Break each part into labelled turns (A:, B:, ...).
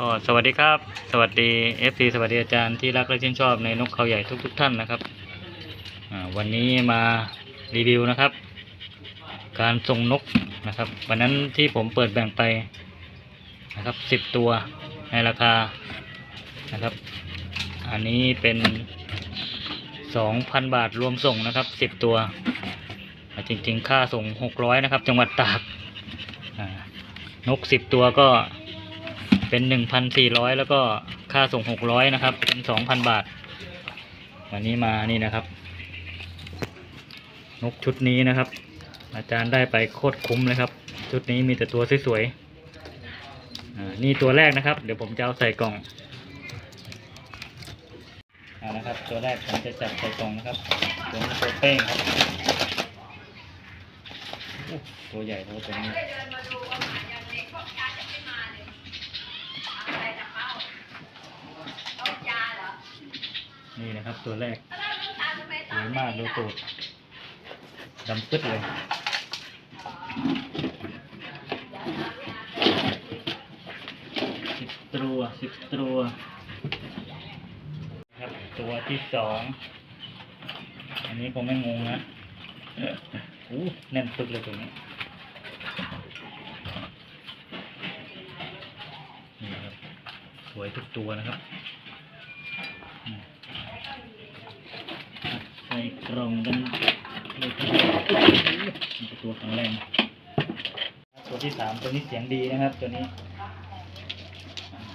A: ก็สวัสดีครับ สวัสดี FC สวัสดีอาจารย์ที่รักและชื่นชอบในนกเขาใหญ่ทุกๆทท่านนะครับวันนี้มารีวิวนะครับ การส่งนกนะครับ วันนั้นที่ผมเปิดแบ่งไปนะครับสิบ10ตัวในราคานะครับ อันนี้เป็นสองพันบาทรวมส่งนะครับสิบ10ตัว จริงๆ ค่าส่งหกร้อยนะครับ จังหวัดตากอ่านกสิบตัวก็ เป็นหนึ่งพันสี่ร้อยแล้วก็ค่าส่งหกร้อยนะครับ เป็นสองพันบาท วันนี้มานี่นะครับ นกชุดนี้นะครับ อาจารย์ได้ไปโคตรคุ้มเลยครับ ชุดนี้มีแต่ตัวสวยๆนี่ตัวแรกนะครับ เดี๋ยวผมจะเอาใส่กล่องเอานะครับตัวแรกผมจะจับใส่กล่องนะครับตัวนี้ตัวเป้งครับตัวใหญ่ตัวนี้ นะครับ ตัวแรกสวยมากดูตูดดำปึ๊ดเลยสิบตัวสิบตัวครับตัวที่สองอันนี้ผมไม่งงนะอู้แน่นปึ๊กเลยตัวนี้นี่ครับสวยทุกตัวนะครับอืม ใส่กล่องกันเลยครันี่ตัวแข็งแรงตัวที่สามตัวนี้เสียงดีนะครับ ตัวนี้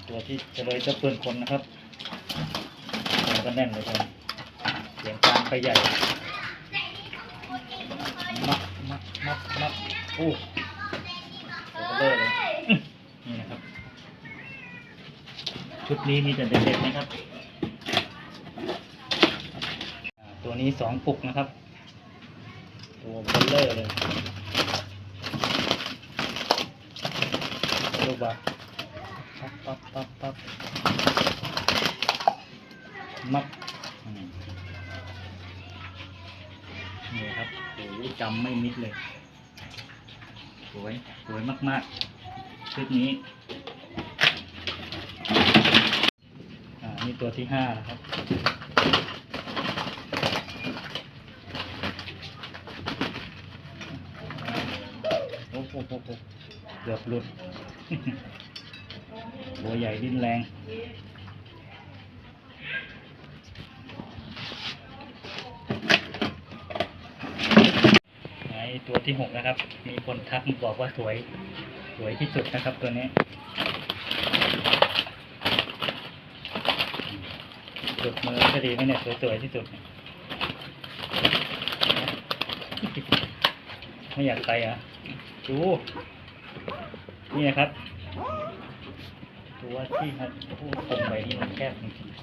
A: ตัวที่เฉลยจะเปื้อนคนนะครับตัวก็แน่นเลยตัวนี้เสียงกลางไปใหญ่มักมักมักมักโอ้ตัวเบลอเลยนี่นะครับ ชุดนี้มีแต่เด็กๆนะครับ อ่า ตัวนี้สองปุกนะครับ ตัวเบลเลอร์เลยลูกบาปั๊บปั๊บปั๊บปั๊บมัดนี่ครับโอ้จำไม่มิดเลย สวย สวยมากๆชุดนี้ อ่า นี่ตัวที่ห้านะครับ โอ้โหเกือบหลุด ตัวใหญ่ดิ้นแรง ไอตัวที่หกนะครับ มีคนทักบอกว่าสวย สวยที่สุดนะครับตัวนี้จุดมือก็ดีไหมเนี่ยสวยๆที่สุด ไม่อยากไปอะ ดูนี่นะครับตัวที่หกผู้คมไปนี่มันแคบจริงๆ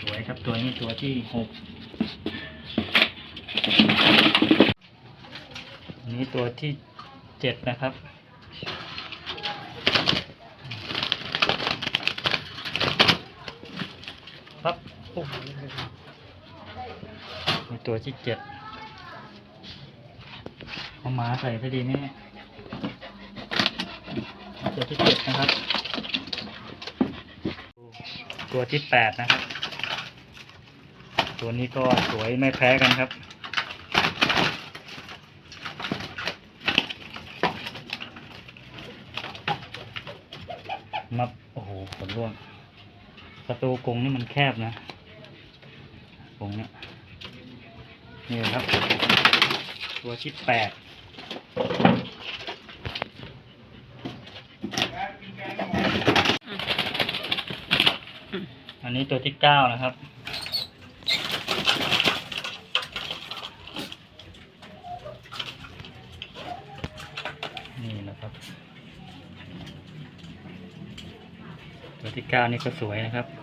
A: สวยครับตัวนี้ตัวที่หกนี้ตัวที่เจ็ดนะครับครับโอ้โหมี ตัวที่เจ็ดเอาหมาใส่พอดีนี่ตัวที่เจ็ดนะครับ ตัวที่แปดนะครับ ตัวนี้ก็สวยไม่แพ้กันครับมับโอ้โหขนร่วงประตูกรงนี่มันแคบนะกรงเนี้ย นี่ครับ ตัวที่แปดอันนี้ตัวที่เก้านะครับ นี่นะครับ ตัวที่เก้านี่ก็สวยนะครับ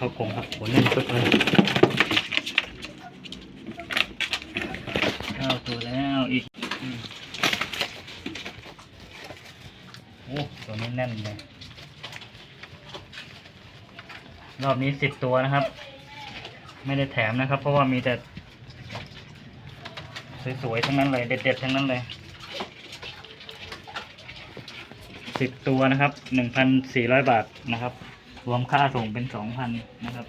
A: เข้ากรงครับหัวแน่นปึ๊กเลยเข้าตัวแล้วอีกโอ้ตัวนี้แน่นเลยรอบนี้สิบตัวนะครับ ไม่ได้แถมนะครับ เพราะว่ามีแต่ สวยๆทั้งนั้นเลย เด็ดๆทั้งนั้นเลยสิบตัวนะครับหนึ่งพันสี่ร้อยบาทนะครับ รวมค่าส่งเป็นสองพันนะครับ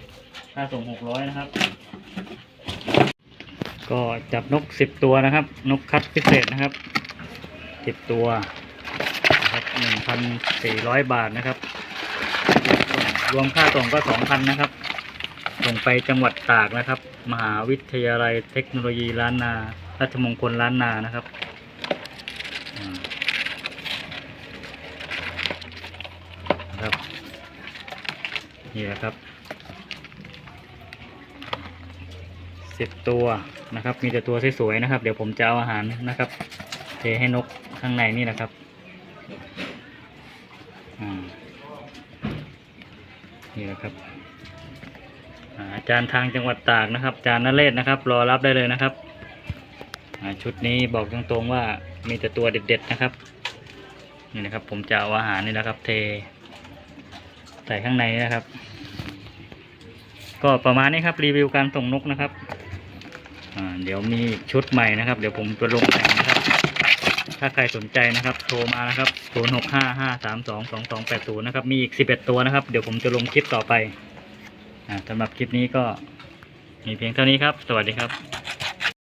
A: ค่าส่งหกร้อยนะครับ ก็จับนกสิบตัวนะครับ นกคัดพิเศษนะครับสิบตัวนะครับหนึ่งพันสี่ร้อยบาทนะครับ รวมค่าส่งก็สองพันนะครับ ส่งไปจังหวัดตากนะครับ มหาวิทยาลัยเทคโนโลยีล้านนาราชมงคลล้านนานะครับอ่านะครับ นี่แหละครับสิบตัวนะครับ มีแต่ตัวสวยๆนะครับ เดี๋ยวผมจะเอาอาหารนะครับ เทให้นกข้างในนี่นะครับนี่แหละครับอาจารย์ทางจังหวัดตากนะครับอาจารย์นเรศนะครับ รอรับได้เลยนะครับชุดนี้บอกตรงๆว่ามีแต่ตัวเด็ดๆนะครับนี่นะครับ ผมจะเอาอาหารนี่นะครับ เท ส่ข้างในนะครับ ก็ประมาณนี้ครับรีวิวการส่งนกนะครับเดี๋ยวมีชุดใหม่นะครับ เดี๋ยวผมจะลงแต่งนะครับ ถ้าใครสนใจนะครับ โทรมานะครับ0 6 5 5 3 2 2 2 8 0นะครับ มีอีก11ตัวนะครับ เดี๋ยวผมจะลงคลิปต่อไปสำหรับคลิปนี้ก็มีเพียงเท่านี้ครับ สวัสดีครับ